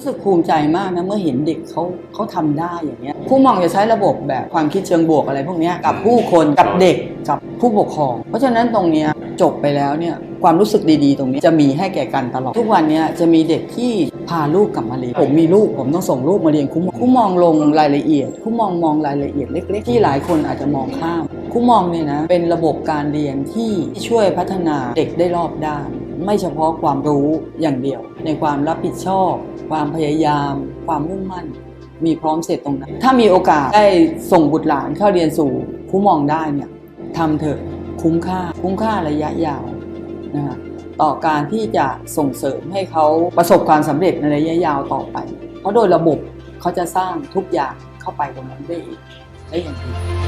ู้สึกภูมิใจมากนะเมื่อเห็นเด็กเขาเขาทำได้อย่างเงี้ยครูหมองจะใช้ระบบแบบความคิดเชิงบวกอะไรพวกเนี้ยกับผู้คนกับเด็กกับผู้ปกครอง เพราะฉะนั้นตรงเนี้ยจบไปแล้วเนี่ยความรู้สึกดีๆ ตรงนี้จะมีให้แก่กันตลอด ทุกวันนี้จะมีเด็กที่พาลูกกลับมาเรียนผมมีลูกผมต้องส่งลูกมาเรียนครูมองครูมมองลงรายละเอียดครูมมองมองรายละเอียดเล็ก ๆ ที่หลายคนอาจจะมองข้ามครูมองเนี่ยนะเป็นระบบการเรียนที่ช่วยพัฒนาเด็กได้รอบด้าน ไม่เฉพาะความรู้อย่างเดียว ในความรับผิดชอบ ความพยายาม ความมุ่งมั่น มีพร้อมเสร็จตรงนั้น ถ้ามีโอกาสได้ส่งบุตรหลานเข้าเรียนสู่ครูมองได้เนี่ยทำเถอะคุ้มค่า คุ้มค่าระยะยาวนะคะต่อการที่จะส่งเสริมให้เขาประสบความสำเร็จในระยะยาวต่อไป เพราะโดยระบบเขาจะสร้างทุกอย่างเข้าไปตรงนั้นได้เองได้อย่างดี